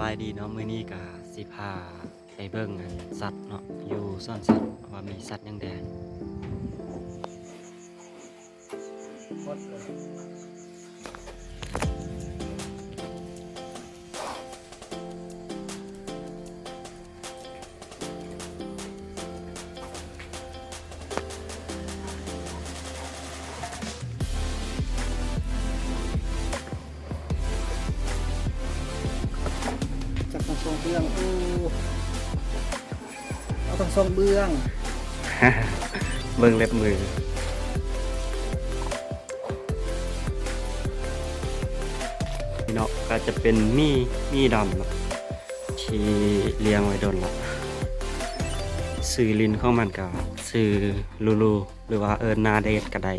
บายดีเนาะมื้อนี้ก็สิพาไปเบิ่งอันสัตว์เนาะอยู่ซ่อนสัตว์ว่ามีสัตว์ยังแดห เอาทางทรงเบื้องเบิ่งเล็บมือนี่เนาะก็จะเป็นมีมีดำนะที่เลี้ยงไว้โดนละซื้อลินของมันก็ซื้อลูลูหรือว่าเอิญนาเดทก็ได้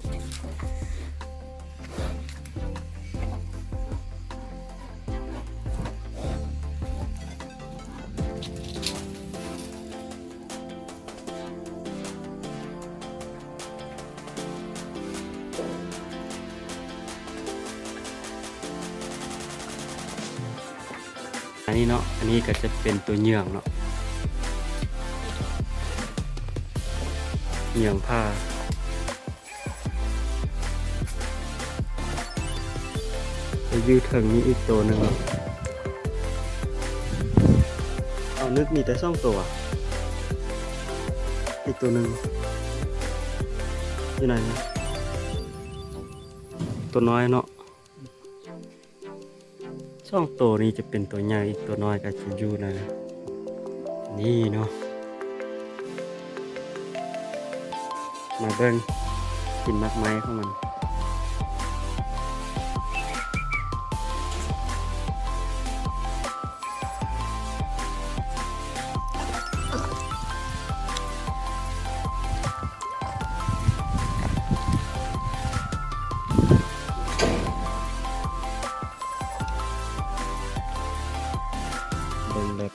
นี้เนาะ อันนี้ก็จะเป็นตัวเหยื่องเนาะเหยื่องผ้า จะยืดถึงนี้อีกตัวหนึ่งเนาะเอานึกมีแต่สองตัว อีกตัวหนึ่งอยู่ไหนนะตัวน้อยเนาะ ช่องตัวนี้จะเป็นตัวใหญ่อีกตัวน้อยก็จะอยู่นะ นี่เนาะมาเบิ้งกินมากไม้ของมัน เบิ้งแบบ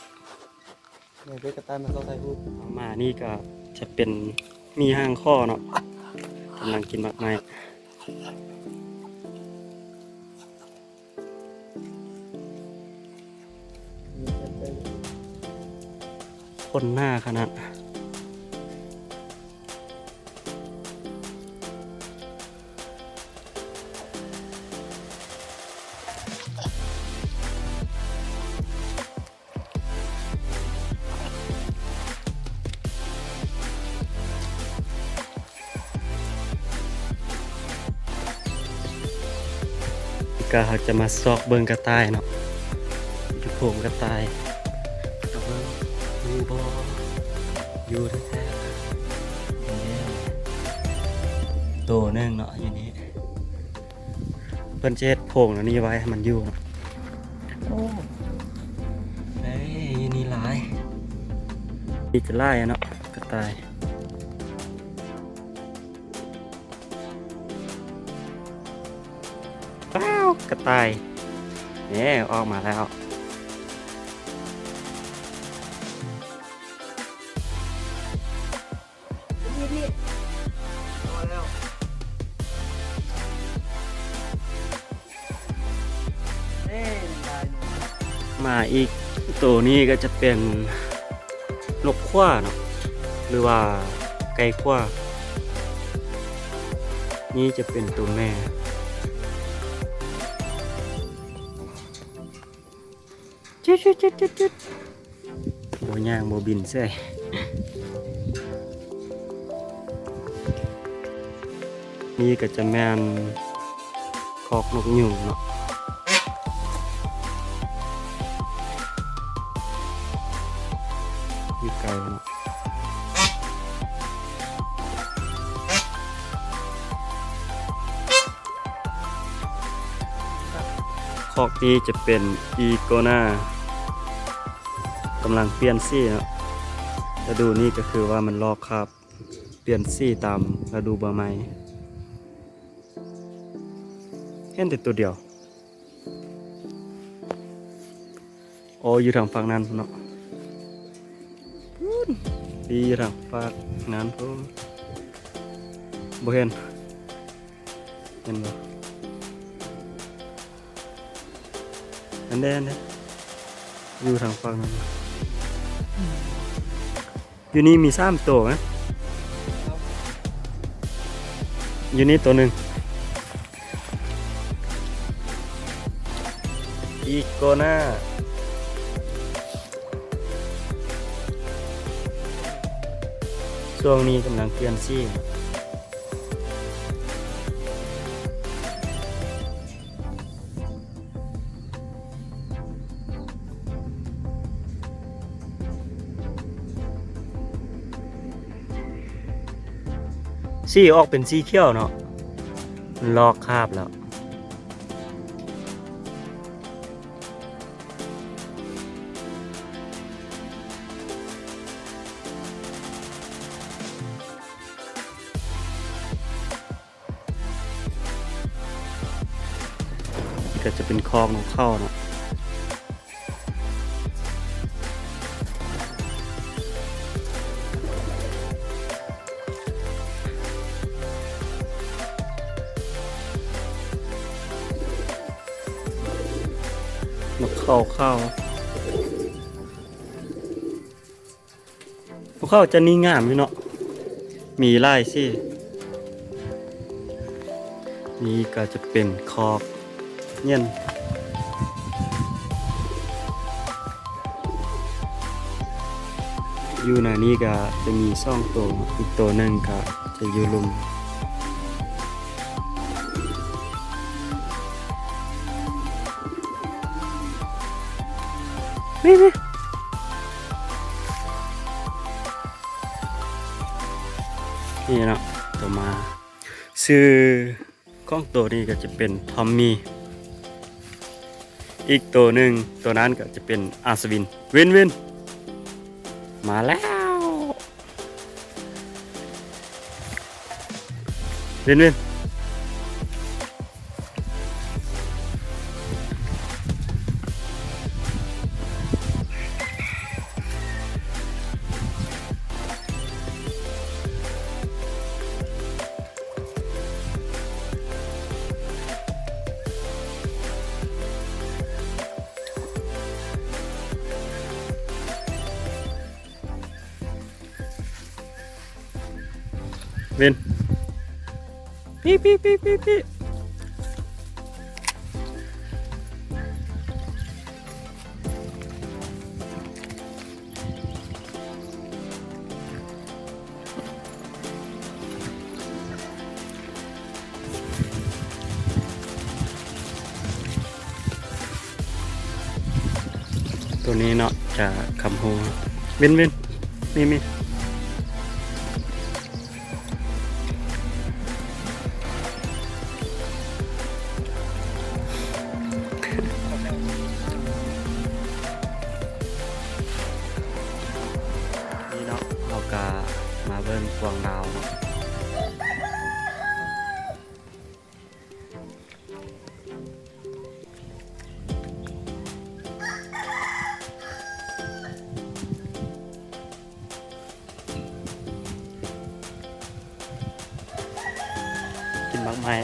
เนี่ยเด็กกระต่ายมันต้องใส่หูเอามานี่ก็จะเป็นมีห้างข้อเนาะกำลังกินมากไม้คนหน้าขนาด ก็จะมาซอกเบิงกระต่ายเนาะอยู่โผงกระต่ายกระเบิงอยู่บ่อยู่แท้ๆนี่ตัวหนึงเนาะอยู่นี่เพิ่นสิเจ็ดโผงแล้วนี่ไว้ให้มันอยู่เนาะโอ้เฮ้ยอยู่นี่หลายนี่จะไล่อะเนาะกระต่าย ว้าวกระต่ายเนี่ยออกมาแล้วนี่นี่มาแล้วเอ้ยได้หนูมาอีกตัวนี้ก็จะเป็นนกขว้าเนาะหรือว่าไก่ขว้านี่จะเป็นตัวแม่ จุดจุดจุดจุดจุดโบย่างโบบินใส่นี่ก็จะแมนคอกนกยุงเนาะอยู่ไกลเนาะคอกนี้จะเป็นอีโกนา กำลังเปลี่ยนซี่เนาะฤดูนี้ก็คือว่ามันลอกคราบเปลี่ยนซี่ตามฤดูใบไม้เห็นแต่ตัวเดียว โอ้อยู่ทางฝั่งนั้นเนาะดีทางฝากงานพุ่มบ่เห็นเห็นบ่อันเด้อันเด้ อยู่ทางฝั่งนั้นอยู่นี่มีสามตัวนะอยู่นี่ตัวหนึ่งอีโกนาช่วงนี้กำลังเปลี่ยนซี่ ซี่ออกเป็นสีเขียวเนาะลอกคาบแล้วก็จะเป็นคลองของเข้าเนาะ นกเข้าเข้าพวกเข้าจะนี่งามอยู่เนาะ มีไล่สินี่ก็จะเป็นคอกเงี้ยนอยู่ในนี้ก็จะมีซ่องตัวอีกตัวหนึ่งก็จะอยู่ลุม นี่นี่นี่เนาะตัวมาซื้อของตัวนี้ก็จะเป็นทอมมี่อีกตัวหนึ่งตัวนั้นก็จะเป็นอาสวินวินวิน มาแล้ว วินวิน เวนปี๊ปี๊ปี๊ปี๊ปี๊ตัวนี้เนาะจะคำโฮเวินวินมีมี เบิ่งกวางดาวกินมากไม้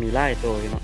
มีไล่ตัวอยู่เนาะ